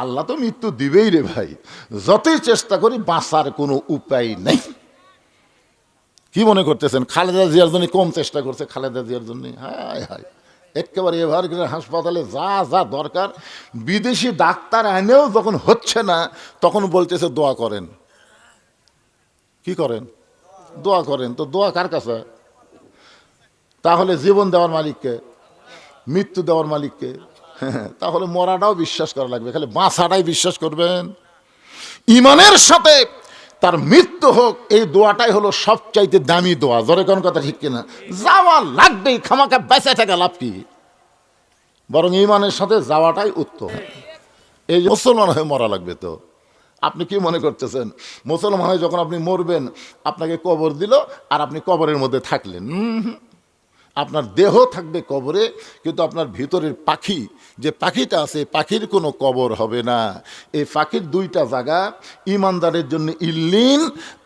আল্লাহ তো মৃত্যু দিবেই রে ভাই। যতই চেষ্টা করি, বাঁচার কোনো উপায় নেই। কি মনে করতেছেন? খালেদা জিয়ার জন্য কম চেষ্টা করছে খালেদা জিয়ার জন্য? হায় হায়। একেবারে এভার হাসপাতালে যা যা দরকার। বিদেশি ডাক্তার এনেও যখন হচ্ছে না, তখন বলতেছে, দোয়া করেন। কি করেন? দোয়া করেন। তো দোয়া কার কাছে? তাহলে জীবন দেওয়ার মালিককে, মৃত্যু দেওয়ার মালিককে। তাহলে মরাটাও বিশ্বাস করা লাগবে, খালি বাঁচাটাই বিশ্বাস করবেন। ইমানের সাথে তার মৃত্যু হোক, এই দোয়াটাই হলো সবচাইতে দামি দোয়া। জোরে কোন কথা ঠিক কিনা? যাওয়া লাগবেই খামাকা বেঁচে থাকা লাভ কি? বরং ইমানের সাথে যাওয়াটাই উত্তম। এই মুসলমান হয়ে মরা লাগবে তো। আপনি কি মনে করতেছেন? মুসলমান হয়ে যখন আপনি মরবেন, আপনাকে কবর দিল আর আপনি কবরের মধ্যে থাকলেন। আপনার দেহ থাকবে কবরে, কিন্তু আপনার ভিতরের পাখি, যে পাখিটা আছে পাখির কোনো কবর হবে না। এই পাখির দুইটা জায়গা, ইমানদারের জন্য ইল্লিন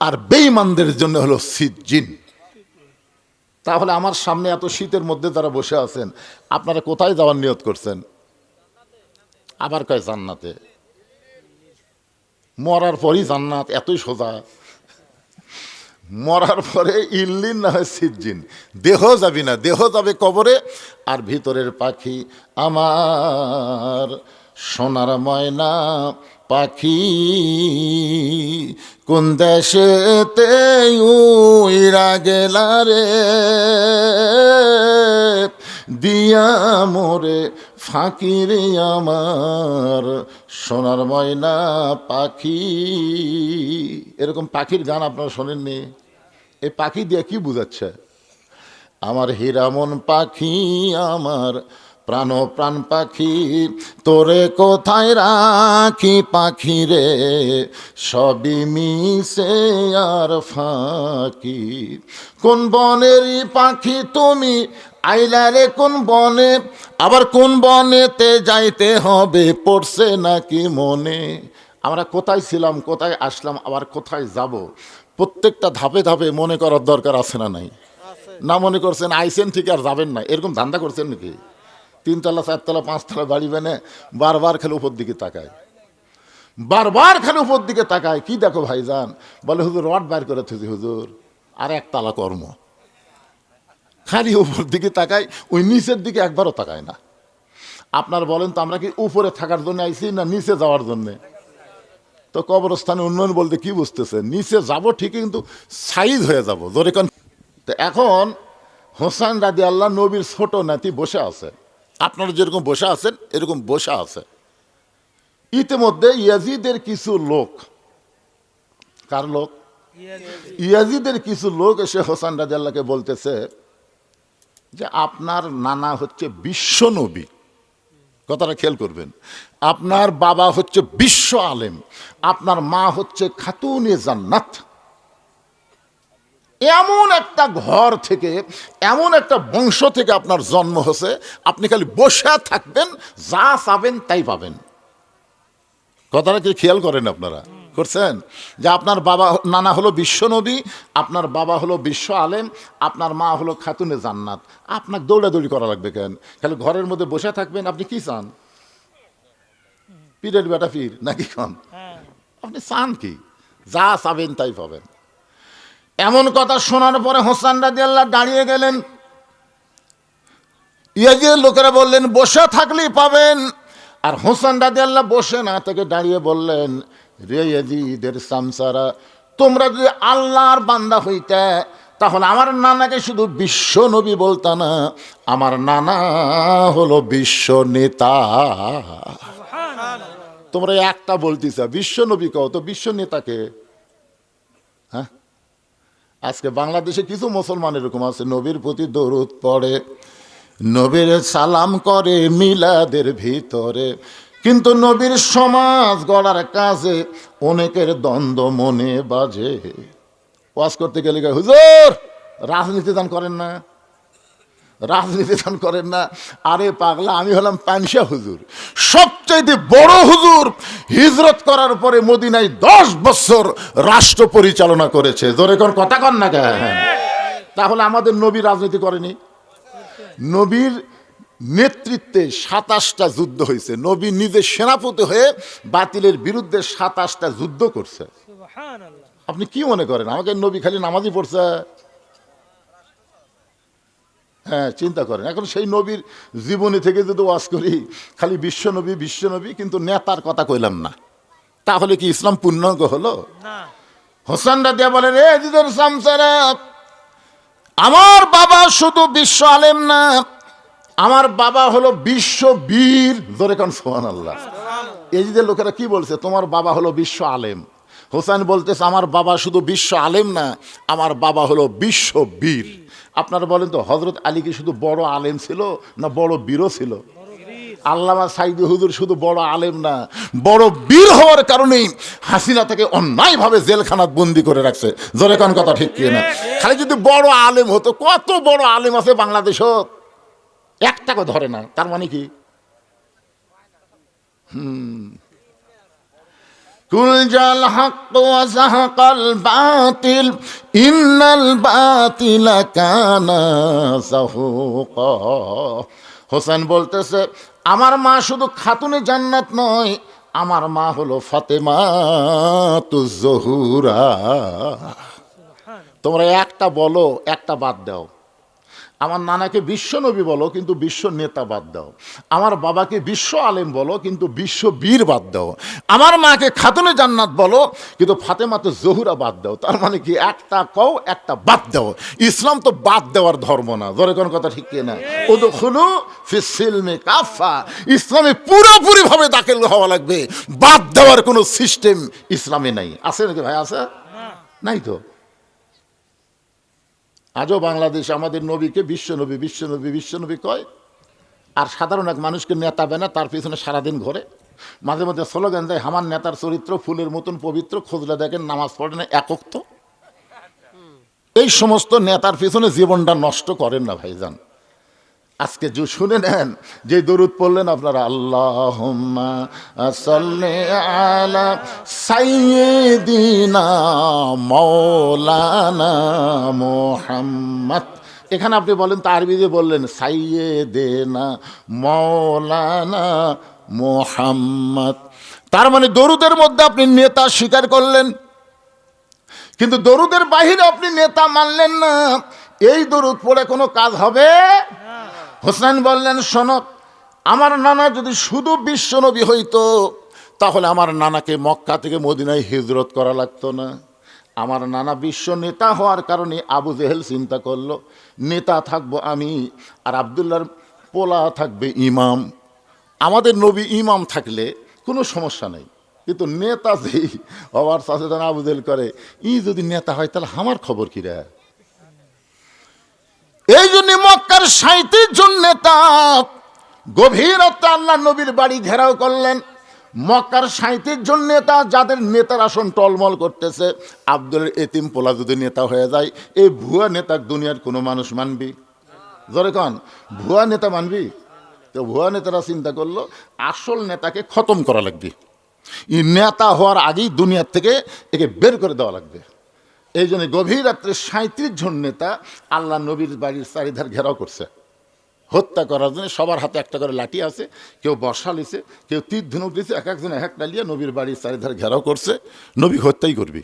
আর বেঈমানদের জন্য হলো সিজ্জিন। তাহলে আমার সামনে এত শীতের মধ্যে যারা বসে আছেন, আপনারা কোথায় যাওয়ার নিয়ত করছেন? আবার কয় জান্নাতে? মরার পরই জান্নাত, এতই সোজা। মরার পরে ইল্লিন না হয় সিজ্জিন। দেহ যাবি না, দেহ যাবে কবরে, আর ভিতরের পাখি আমার। সোনার ময়না পাখি কোন দেশেতে উইরা গেলা রে? দিয়া মোরে ফাঁকিরে আমার। সোনার ময়না পাখি। এরকম পাখির গান আপনারা শোনেননি? এই পাখি দিয়ে কি বুঝাচ্ছে? আমার হীরামন পাখি, আমার প্রাণ প্রাণ পাখি, তোরে কোথায় রাখি পাখি রে? সবই মিশে আর ফাঁকি। কোন বনেরই পাখি তুমি আইলা রে কোন বনে? আবার কোন বনেতে যাইতে হবে পড়ছে নাকি মনে? আমরা কোথায় ছিলাম, কোথায় আসলাম, আবার কোথায় যাব? প্রত্যেকটা ধাপে ধাপে মনে করার দরকার আছে না নাই? না মনে করছেন আইসেন ঠিক আর যাবেন না। এরকম ধান্দা করছেন নাকি? তিনতলা চারতলা পাঁচতলা বাড়ি বেনে বারবার খেলে উপর দিকে তাকায়। বারবার খালি উপর দিকে তাকায়। কি দেখো ভাইজান? বলে হুজুর রড বাইর করে থুজি হুজুর। আর একতলা কর্ম। খালি উপর দিকে তাকায় ওই নিচের দিকে একবারও তাকায় না। আপনার বলেন তো আমরা কি উপরে থাকার জন্য আইছি না নিচে যাওয়ার জন্যে? তো কবরস্থানে উন্নয়ন বলতে কি বুঝতেছে নিচে যাব ঠিকই কিন্তু সাইজ হয়ে যাব, জোরে কোন। তো এখন হোসেন রাজি আল্লাহ নবীর ছোট নাতি বসে আছে। আপনারা যেরকম বসে আছেন, এরকম বসে আছে। ইতিমধ্যে ইয়াজিদের কিছু লোক, কার লোক? ইয়াজিদের কিছু লোক এসে হোসেন রাজি আল্লাহকে বলতেছে যে, আপনার নানা হচ্ছে বিশ্ব নবী। কথাটা খেয়াল করবেন। আপনার বাবা হচ্ছে বিশ্ব আলেম। আপনার মা হচ্ছে খাতুনে জান্নাত। এমন একটা ঘর থেকে, এমন একটা বংশ থেকে আপনার জন্ম হয়েছে, আপনি খালি বসে থাকবেন, যা চাবেন তাই পাবেন। কথাটা কি খেয়াল করেন আপনারা? করছেন? যে আপনার বাবা, নানা হলো বিশ্বনবী আপনার বাবা হলো বিশ্ব আলেম, আপনার মা হলো খাতুনে জান্নাত। আপনাকে দৌড়াদৌড়ি করা লাগবে কেন? খালি ঘরের মধ্যে বসে থাকবেন, আপনি কি চান? পীরের বেটা পীর, নাকি কন? আপনি চান কি? যা চাবেন তাই পাবেন। এমন কথা শোনার পরে হোসান রাজি আল্লাহ দাঁড়িয়ে গেলেন। ইয়াজির লোকেরা বললেন, বসে থাকলেই পাবেন। আর হোসেন রাজি আল্লাহ বসে না থেকে দাঁড়িয়ে বললেন রে ইয়াজিদের সামসারা তোমরা যদি আল্লাহর বান্দা হইতে তাহলে আমার নানাকে শুধু বিশ্ব নবী বলতা না আমার নানা হলো বিশ্ব নেতা। তোমরা একটা বলতেছ বিশ্ব নবী কও তো বিশ্ব নেতাকে হ্যাঁ? আজকে বাংলাদেশে কিছু মুসলমান এরকম আছে নবীর প্রতি দরুদ পড়ে নবীর সালাম করে মিলাদের ভিতরে কিন্তু নবীর সমাজ গড়ার কাজে অনেকের দ্বন্দ্ব মনে বাজে। ওয়াজ করতে গেলে হুজুর, রাজনীতি দান করেন না। রাজনীতি দান করেন না। আরে পাগলা, আমি হলাম পানসা হুজুর। সবচাইতে বড় হুজুর হিজরত করার পরে মদিনায় দশ বছর রাষ্ট্র পরিচালনা করেছে। জোরে কোন কথা কন না তাহলে আমাদের নবী রাজনীতি করেনি। নবীর নেতৃত্বে সাতাশটা যুদ্ধ হয়েছে। নবী নিজে সেনাপতি হয়ে বাতিলের বিরুদ্ধে সাতাশটা যুদ্ধ করছে। আপনি কি মনে করেন? আমাকে নবী খালি নামাজই পড়ছে? হ্যাঁ চিন্তা করেন। এখন সেই নবীর জীবনী থেকে যদি ওয়াজ করি খালি বিশ্বনবী বিশ্বনবী কিন্তু নেতার কথা কইলাম না। তাহলে কি ইসলাম পূর্ণাঙ্গ হলো? হোসেন রাদিয়া বলে রে দিদের সামসারা আমার বাবা শুধু বিশ্ব আলেম না আমার বাবা হলো বিশ্ব বীর। জোরে কান সোহান আল্লাহ এই যে লোকেরা কি বলছে? তোমার বাবা হলো বিশ্ব আলেম। হোসেন বলতেছে আমার বাবা শুধু বিশ্ব আলেম না আমার বাবা হলো বিশ্ব বীর। আপনারা বলেন তো হজরত আলী কি শুধু বড় আলেম ছিল না বড় বীরও ছিল? আল্লামা সাইদি হুজুর শুধু বড় আলেম না বড় বীর হওয়ার কারণেই হাসিনা তাকে অন্যায়ভাবে জেলখানাত বন্দি করে রাখছে। জোরে কোন কথা ঠিক কি না খালি যদি বড় আলেম হতো কত বড় আলেম আছে বাংলাদেশত? একটাকে ধরে না তার মানে কি? হক ওয়াজাহাকাল বাতিল ইন্নাল বাতিলা কানা হোসেন বলতেছে আমার মা শুধু খাতুনে জান্নাত নয় আমার মা হলো ফাতেমা তু জহুরা তোমরা একটা বলো একটা বাদ দাও। আমার নানাকে বিশ্বনবী বলো, কিন্তু বিশ্ব নেতা বাদ দাও। আমার বাবাকে বিশ্ব আলেম বলো, কিন্তু বিশ্ব বীর বাদ দাও। আমার মাকে খাতুনে জান্নাত বলো, কিন্তু ফাতেমাতে জহুরা বাদ দাও। তার মানে কি, একটা কও, একটা বাদ দাও। ইসলাম তো বাদ দেওয়ার ধর্ম না। ধরে কোন কথা ঠিক কি না ও তো খুলু ফিসিলমে কাফা ইসলামে পুরোপুরি ভাবে দাখিল হওয়া লাগবে। বাদ দেওয়ার কোনো সিস্টেম ইসলামে নাই। আছে নাকি ভাই? আছে? নাই তো? আজও বাংলাদেশ আমাদের নবীকে বিশ্বনবী বিশ্বনবী বিশ্বনবী কয়? আর সাধারণ এক মানুষকে নেতা বেনা তার পিছনে সারাদিন ঘরে। মাঝে মধ্যে স্লোগান দেয়, আমার নেতার চরিত্র ফুলের মতন পবিত্র, খোঁজলা দেখেন নামাজ পড়ে না, একক তো। এই সমস্ত নেতার পিছনে জীবনটা নষ্ট করেন না ভাইজান। আজকে যে শুনে নেন, যে দরুদ পড়লেন আপনারা আল্লাহ আলা সাইয়্যিদিনা মৌলানা মোহাম্মদ। এখানে আপনি বলেন তো আরবি দিয়ে বললেন সাইয়েদেনা মৌলানা মোহাম্মদ। তার মানে দরুদের মধ্যে আপনি নেতা স্বীকার করলেন, কিন্তু দরুদের বাহিরে আপনি নেতা মানলেন না। এই দরুদ পড়ে কোনো কাজ হবে? হোসেন বললেন, শোনো, আমার নানা যদি শুধু বিশ্বনবী হইতো, তাহলে আমার নানাকে মক্কা থেকে মদিনায় হিজরত করা লাগতো না। আমার নানা বিশ্ব নেতা হওয়ার কারণে আবু জেহেল চিন্তা করল, নেতা থাকব আমি আর আবদুল্লার পোলা থাকবে ইমাম। আমাদের নবী ইমাম থাকলে কোনো সমস্যা নেই, কিন্তু নেতা যেই হওয়ার সচেতন আবু জেহেল করে, ই যদি নেতা হয়, তাহলে আমার খবর কী রে? এই জন্য মক্কার সাঁত্রিশ জন নেতা গভীর আল্লাহ নবীর বাড়ি ঘেরাও করলেন। মক্কার সাঁত্রিশ জন নেতা, যাদের নেতার আসন টলমল করতেছে আব্দুল এতিম পোলা যদি নেতা হয়ে যায়, এই ভুয়া নেতা দুনিয়ার কোনো মানুষ মানবি? জরে কন, ভুয়া নেতা মানবি? তো ভুয়া নেতারা চিন্তা করল, আসল নেতাকে খতম করা লাগবে। এই নেতা হওয়ার আগেই দুনিয়ার থেকে একে বের করে দেওয়া লাগবে। এই জন্য গভীর রাত্রে সাঁত্রিশ জন নেতা আল্লাহ নবীর বাড়ির চারিধার ঘেরাও করছে। হত্যা করার জন্য সবার হাতে একটা করে লাঠি আছে, কেউ বর্ষা লিছে, কেউ তীর ধনুক দিছে, এক একজন এক একটা লিয়ে নবীর বাড়ির চারিধার ঘেরাও করছে। নবী হত্যাই করবি।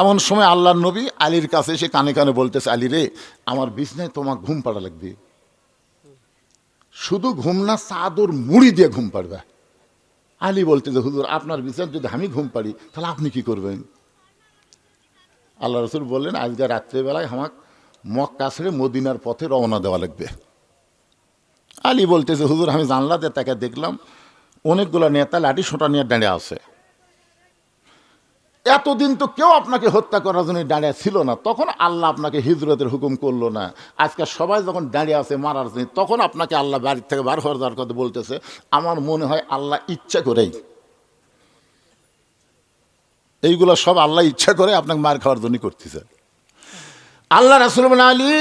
এমন সময় আল্লাহর নবী আলীর কাছে এসে কানে কানে বলতেছে, আলী রে, আমার বিছনায় তোমার ঘুম পাড়া লাগবে। শুধু ঘুম না, চাদর মুড়ি দিয়ে ঘুম পাড়বে। আলী বলতে যে হুজুর, আপনার বিছানায় যদি আমি ঘুম পাড়ি, তাহলে আপনি কি করবেন? আল্লাহ রসুল বললেন আজকে রাত্রেবেলায় আমাক মক্কা ছেড়ে মদিনার পথে রওনা দেওয়া লাগবে। আলী বলতেছে, হুজুর, আমি জানলাতে তাকে দেখলাম, অনেকগুলো নেতা লাঠি সোটা নিয়ে দাঁড়িয়ে আছে। এতদিন তো কেউ আপনাকে হত্যা করার জন্য দাঁড়িয়ে ছিল না, তখন আল্লাহ আপনাকে হিজরতের হুকুম করল না। আজকে সবাই যখন দাঁড়িয়ে আছে মারার জন্য, তখন আপনাকে আল্লাহ বাড়ির থেকে বার হওয়ার কথা বলতেছে, আমার মনে হয় আল্লাহ ইচ্ছা করেই এইগুলো সব আল্লাহ ইচ্ছা করে আপনাকে মার খাওয়ার জন্য করতেছে। আল্লাহ রাসুল আলী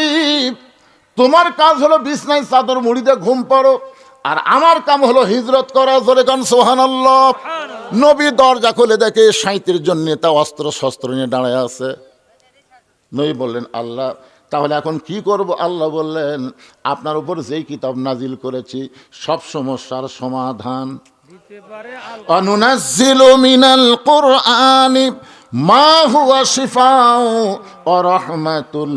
তোমার কাজ হলো বিছনায় চাদর মুড়িতে ঘুম পড়ো আর আমার কাম হলো হিজরত করা জোরে কান সোহান নবী দরজা খুলে দেখে সাঁত্রিশ জন নেতা অস্ত্র শস্ত্র নিয়ে দাঁড়ায় আছে। নবী বললেন আল্লাহ তাহলে এখন কি করব? আল্লাহ বললেন আপনার উপর যেই কিতাব নাজিল করেছি সব সমস্যার সমাধান। অনুনাজ্জিল মিনাল কুরআনি মা হুয়া শিফাউ ওয়া রাহমাতুল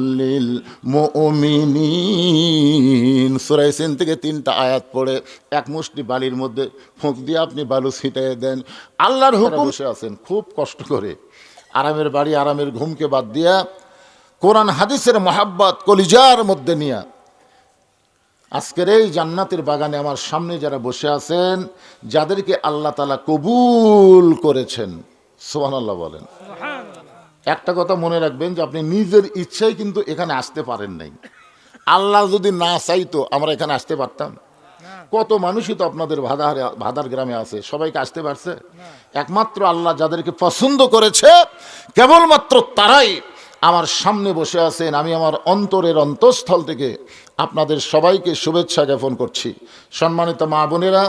মুমিনিন। সূরা ইয়াসিন থেকে তিনটা আয়াত পড়ে এক মুষ্টি বালির মধ্যে ফুঁক দিয়ে আপনি বালু ছিটিয়ে দেন। আল্লাহর হুকুম বসে আছেন খুব কষ্ট করে আরামের বাড়ি আরামের ঘুমকে বাদ দিয়া কোরআন হাদিসের মহাব্বত কলিজার মধ্যে নিয়া আজকের এই জান্নাতের বাগানে আমার সামনে যারা বসে আছেন যাদেরকে আল্লাহ তালা কবুল করেছেন সোহান আল্লাহ বলেন একটা কথা মনে রাখবেন যে আপনি নিজের ইচ্ছায় কিন্তু এখানে আসতে পারেন নাই। আল্লাহ যদি না চাইতো আমরা এখানে আসতে পারতাম। কত মানুষই তো আপনাদের ভাদার ভাদার গ্রামে আছে সবাইকে আসতে পারছে। একমাত্র আল্লাহ যাদেরকে পছন্দ করেছে কেবলমাত্র তারাই আমার সামনে বসে আছেন আমি আমার অন্তরের অন্তঃস্থল থেকে আপনাদের সবাইকে শুভেচ্ছা জ্ঞাপন করছি। সম্মানিত মা বোনেরা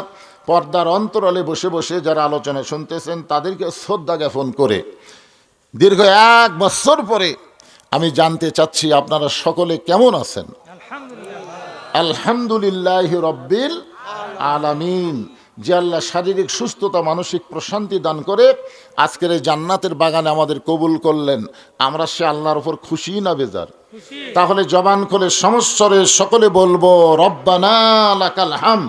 পর্দার অন্তরালে বসে বসে যারা আলোচনা শুনতেছেন তাদেরকে শ্রদ্ধা জ্ঞাপন করে দীর্ঘ এক বছর পরে আমি জানতে চাচ্ছি আপনারা সকলে কেমন আছেন? আলহামদুলিল্লাহ। রব্বিল আলামিন। যে আল্লাহ শারীরিক সুস্থতা মানসিক প্রশান্তি দান করে আজকের এই জান্নাতের বাগানে আমাদের কবুল করলেন। আমরা সে আল্লাহর ওপর খুশি না বেজার? তাহলে জবান খুলে সমস্বরে সকলে বলব রব্বানা লাকাল হাম।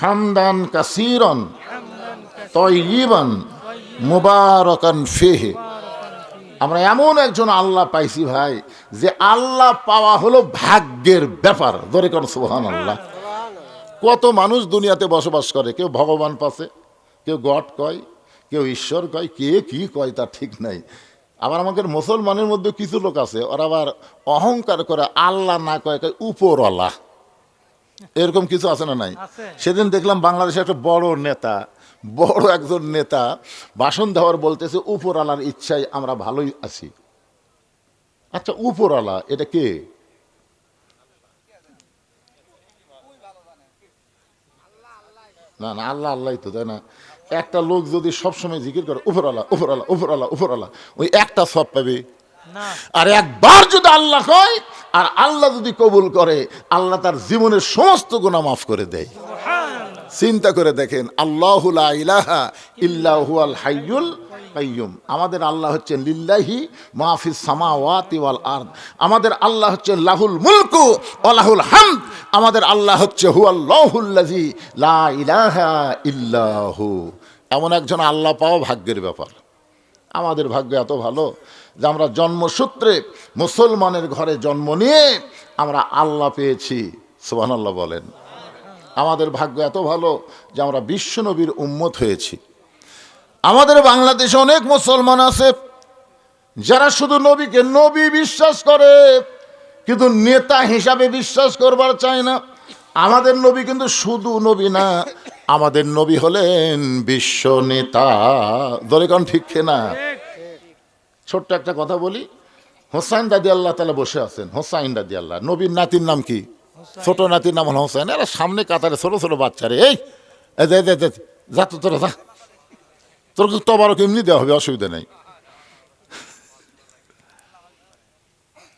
হামদান কাসিরন তয়িবান মুবারকান ফেহে। আমরা এমন একজন আল্লাহ পাইছি ভাই যে আল্লাহ পাওয়া হলো ভাগ্যের ব্যাপার। ধরে কোন সুহান আল্লাহ কত মানুষ দুনিয়াতে বসবাস করে? কেউ ভগবান পাশে কেউ গড কয় কেউ ঈশ্বর কয় কে কি কয় তা ঠিক নাই। আবার আমাদের মুসলমানের মধ্যে কিছু লোক আছে ওরা আবার অহংকার করে আল্লাহ না কয় কয় উপরওয়ালা। এরকম কিছু আছে না নাই? সেদিন দেখলাম বাংলাদেশে একটা বড় নেতা বড় একজন নেতা ভাষণ দেওয়ার বলতেছে উপরওয়ালার ইচ্ছায় আমরা ভালোই আছি। আচ্ছা উপরওয়ালা এটা কে? না না আল্লাহ আল্লাহ তো তাই না? একটা লোক যদি সবসময় জিকির করে উপরওয়ালা উপরওয়ালা উপরওয়ালা উপরওয়ালা ওই একটা সব পাবে। আর একবার যদি আল্লাহ কয় আর আল্লাহ যদি কবুল করে আল্লাহ তার জীবনের সমস্ত গুণা মাফ করে দেয়। চিন্তা করে দেখেন আল্লাহুল ইলাহা ইল্লাহুয়াল হাইয়ুল কাইয়ুম। আমাদের আল্লাহ হচ্ছেন লিল্লাহি মাহফিস সামাওয়াতি ওয়াল আরদ। আমাদের আল্লাহ হচ্ছেন লাহুল মুলকু ওয়ালাহুল হামদ। আমাদের আল্লাহ হচ্ছে হুয়াল্লাহুল্লাজি লা ইলাহা ইল্লাহু এমন একজন আল্লাহ পাওয়া ভাগ্যের ব্যাপার। আমাদের ভাগ্য এত ভালো যে আমরা জন্মসূত্রে মুসলমানের ঘরে জন্ম নিয়ে আমরা আল্লাহ পেয়েছি। আল্লাহ বলেন। আমাদের ভাগ্য এত ভালো যে আমরা বিশ্বনবীর উম্মত হয়েছি। আমাদের বাংলাদেশে অনেক মুসলমান আছে, যারা শুধু নবীকে নবী বিশ্বাস করে, কিন্তু নেতা হিসাবে বিশ্বাস করবার চায় না। আমাদের নবী কিন্তু শুধু নবী না, আমাদের নবী হলেন বিশ্ব নেতা। দলেকন ঠিক না ছোট্ট একটা কথা বলি, হোসাইন দাদি আল্লাহ তালা বসে আছেন, হোসাইন দাদি আল্লাহ নবীর নাতির নাম কি? ছোট নাতির নাম হলো হোসাইন এরা সামনে কাতারে ছোট ছোট বাচ্চারে। এই যা তো, তোরা যা। তোর তো তবারক এমনি দেওয়া হবে, অসুবিধা নেই।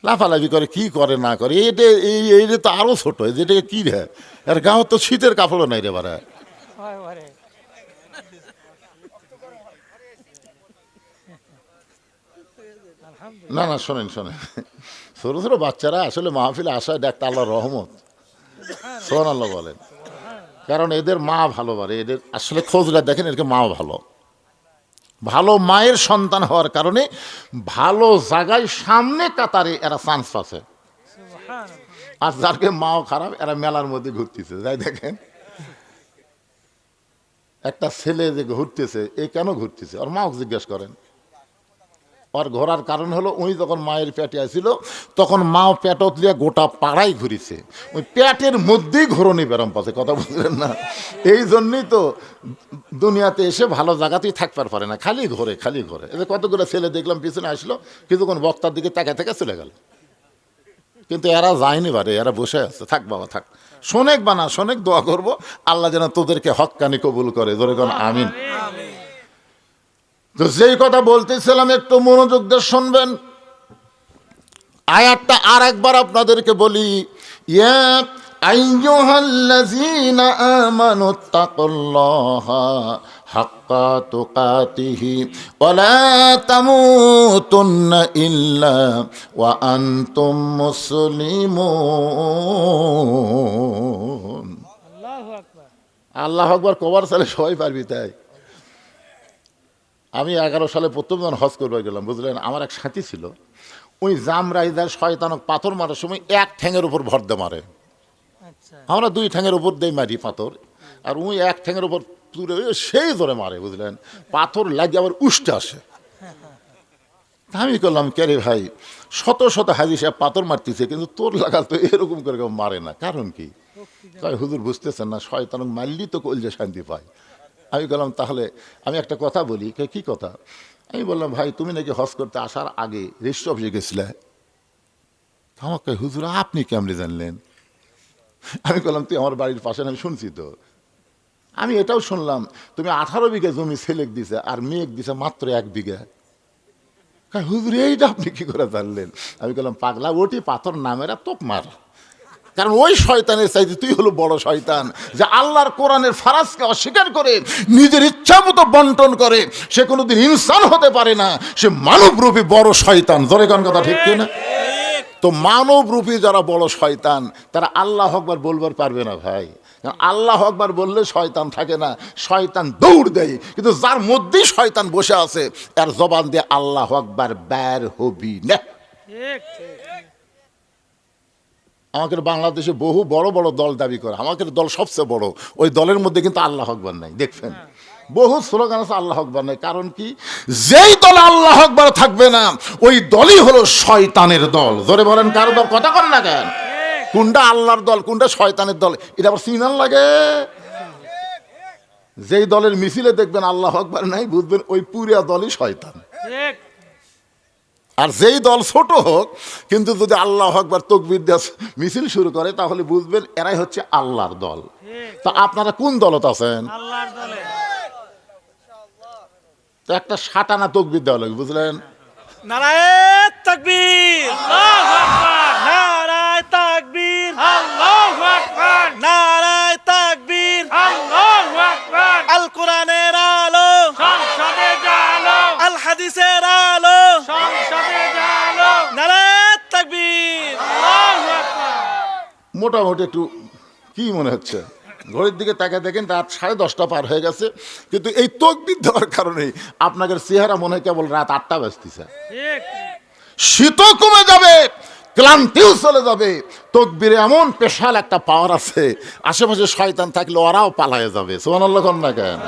লাফালাফি করে কি করে, না করে এটা এই, এইটা তো আরও ছোট যেটাকে কি রে? আর গাঁও তো শীতের কাপড়ও নাই রে বারে না না, শোনেন শোনেন। ছোট ছোট বাচ্চারা আসলে মাহফিলে আসা এটা একটা আল্লাহ রহমত। সোহান আল্লাহ বলেন। কারণ এদের মা ভালো পারে এদের আসলে খোঁজরা দেখেন এদেরকে মা ভালো। ভালো মায়ের সন্তান হওয়ার কারণে ভালো জায়গায় সামনে কাতারে এরা চান্স পাচ্ছে। আর যারকে মাও খারাপ এরা মেলার মধ্যে ঘুরতেছে যাই দেখেন। একটা ছেলে যে ঘুরতেছে এ কেন ঘুরতেছে? ওর মাও জিজ্ঞেস করেন। ওর ঘোরার কারণ হলো, উনি যখন মায়ের পেটে আসছিল তখন মাও পেটত লিয়ে গোটা পাড়াই ঘুরিছে। ওই পেটের মধ্যেই ঘোরনি বেরম পাচ্ছে কথা বুঝলেন না? এই জন্যই তো দুনিয়াতে এসে ভালো জায়গাতেই থাকবার পারে না, খালি ঘোরে খালি ঘোরে। এদের কতগুলো ছেলে দেখলাম, পিছনে আসলো, কিছুক্ষণ বক্তার দিকে তাকে থেকে চলে গেল। কিন্তু এরা যায়নি বারে, এরা বসে আছে। থাক বাবা, থাক। শোনেক বানা, শোনেক দোয়া করব, আল্লাহ যেন তোদেরকে হক্কানি কবুল করে। ধরে কোন আমিন। তো যেই কথা বলতেছিলাম একটু মনোযোগ দিয়ে শুনবেন। আয়াতটা আর একবার আপনাদেরকে বলি ইয়া আইয়ুহাল্লাযীনা আমানু তাকুল্লাহা হাক্কা তুকাতিহি ওয়া লা তামুতুন্না ইল্লা ওয়া আনতুম মুসলিমুন। আল্লাহু আকবার। আল্লাহ আকবার কবার সালে সবাই পারবি তাই। আমি এগারো সালে প্রথম যখন হজ করবার গেলাম বুঝলেন? আমার এক সাথী ছিল। ওই জাম রাইদার শয়তানক পাথর মারার সময় এক ঠ্যাঙের উপর ভর দে মারে। আচ্ছা। আমরা দুই ঠ্যাঙের উপর দেই মারি পাথর। আর উই এক ঠ্যাঙের উপর তুলে সেই ধরে মারে বুঝলেন? পাথর লাগে আবার উষ্টে আসে। আমি করলাম কে রে ভাই? শত শত হাজি সাহেব পাথর মারতেছে কিন্তু তোর লাগা তো এরকম করে কেউ মারে না। কারণ কি? তাই হুজুর বুঝতেছেন না শয়তান মারলি তো কলজে শান্তি পায়। আমি বললাম, তাহলে আমি একটা কথা বলি। কে কথা? আমি বললাম, ভাই, তুমি নাকি হজ করতে আসার আগে রেজিস্ট্রি অফিসে গেছিলে? আমাকে, হুজুর, আপনি কেমনে জানলেন? আমি বললাম, তুই আমার বাড়ির পাশে, আমি শুনছি তো। আমি এটাও শুনলাম, তুমি আঠারো বিঘা জমি ছেলেক দিছে আর মেয়েক দিছে মাত্র এক বিঘা। হুজুর, এইটা আপনি কি করে জানলেন? আমি বললাম, পাগলা, ওটি পাথর নামেরা তোপ মার। কারণ ওই শয়তানের চাইতে তুই হলো বড় শয়তান যে আল্লাহর কোরআনের ফারাজকে অস্বীকার করে নিজের ইচ্ছা মতো বন্টন করে। সে কোনোদিন ইনসান হতে পারে না সে মানবরূপী বড় শয়তান। জোরে কোন কথা ঠিক কিনা? তো মানবরূপী যারা বড় শয়তান তারা আল্লাহ আকবার বলবার পারবে না ভাই। কারণ আল্লাহ আকবার বললে শয়তান থাকে না শয়তান দৌড় দেয়। কিন্তু যার মধ্যেই শয়তান বসে আছে তার জবান দিয়ে আল্লাহ আকবার বের হবি না। ঠিক। আমাদের বাংলাদেশে বহু বড় বড় দল দাবি করে। আমাদের দল সবচেয়ে বড়। ওই দলের মধ্যে কিন্তু আল্লাহ আকবর নাই দেখছেন? বহু স্লোগান আছে আল্লাহ আকবর নাই। কারণ কি? যেই দল আল্লাহ আকবর থাকবে না ওই দলই হলো শয়তানের দল। ধরে বলেন কারও দল কথা কর না কেন? কোনটা আল্লাহর দল কোনটা শয়তানের দল? এটা আবার সিনান লাগে। যেই দলের মিছিলে দেখবেন আল্লাহ আকবর নাই বুঝবেন ওই পুরিয়া দলই শয়তান। ঠিক। আর যেই দল ছোট হোক কিন্তু যদি আল্লাহ আকবার তকবির দিয়ে মিছিল শুরু করে তাহলে বুঝবেন এরাই হচ্ছে আল্লাহর দল। ঠিক তা আপনারা কোন দলত আছেন? তো একটা সাটানা তকবির দেওয়া লাগবে বুঝলেন? নারায় তাকবীর। নারায় তাকবীর। নারায় তাকবীর। আল কোরআনের আলো। আল হাদিসের আলো সংসদে জালো নারায় তাকবীর আল্লাহু আকবার মোটামুটি একটু কি মনে হচ্ছে? ঘড়ির দিকে তাকে দেখেন রাত সাড়ে দশটা পার হয়ে গেছে কিন্তু এই তকবির দেওয়ার কারণে আপনাদের চেহারা মনে হয় কেবল রাত আটটা বাজতেছে। শীতও কমে যাবে ক্লান্তিও চলে যাবে তকবিরে এমন পেশাল একটা পাওয়ার আছে আশেপাশে শয়তান থাকলে ওরাও পালায় যাবে। সোমান আল্লাহ না কেন?